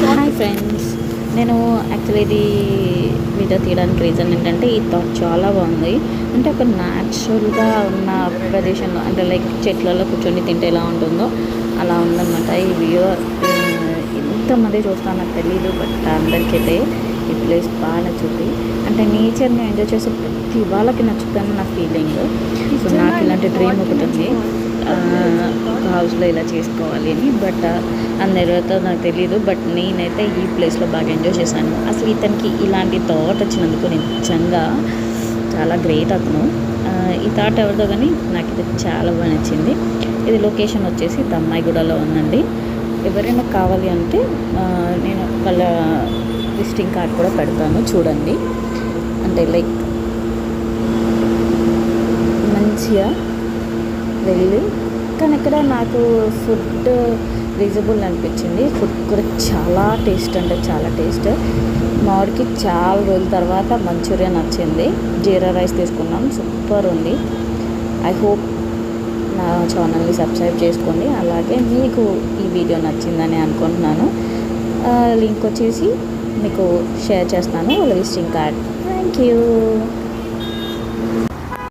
Hi friends నేను actually ఇది video తీయడానికి రీజన్ ఏంటంటే ఈ థాట్ చాలా బాగుంది. అంటే ఒక న్యాచురల్గా ఉన్న ప్రదేశంలో అంటే లైక్ చెట్లలో కూర్చొని తింటే ఎలా ఉంటుందో అలా ఉందన్నమాట. ఈ వీడియో ఎంతమంది చూస్తాను నాకు తెలియదు బట్ అందరికైతే ఈ ప్లేస్ బాగా నచ్చుద్ది. అంటే నేచర్ని ఎంజాయ్ చేసే ప్రతి వాళ్ళకి నచ్చుతుందని నా ఫీలింగ్ సో నాకు ఇలాంటి డ్రీమ్ ఒకటి ఉంది. హౌస్లో ఇలా చేసుకోవాలి అని బట్ అది నెరవేరుతో నాకు తెలియదు బట్ నేనైతే ఈ ప్లేస్లో బాగా ఎంజాయ్ చేశాను. అసలు ఇతనికి ఇలాంటి థాట్ వచ్చినందుకు నిజంగా చాలా గ్రేట్ అతను. ఈ థాట్ ఎవరిదో కానీ నాకు ఇది చాలా బాగా నచ్చింది. ఇది లొకేషన్ వచ్చేసి దమ్మాయిగూడలో ఉందండి. ఎవరైనా కావాలి అంటే నేను వాళ్ళ విజిటింగ్ కార్డ్ కూడా పెడతాను చూడండి. అంటే లైక్ మంచిగా వెళ్ళి కానీ ఇక్కడ నాకు ఫుడ్ రీజనబుల్ అనిపించింది. ఫుడ్ కూడా చాలా టేస్ట్ అంటే చాలా టేస్ట్. మామిడికి చాలా రోజుల తర్వాత మంచూరియా నచ్చింది. జీరా రైస్ తీసుకున్నాం. సూపర్ ఉంది. ఐ హోప్ నా ఛానల్ని సబ్స్క్రైబ్ చేసుకోండి. అలాగే మీకు ఈ వీడియో నచ్చిందని అనుకుంటున్నాను. లింక్ వచ్చేసి మీకు షేర్ చేస్తాను. Listing visiting card thank you.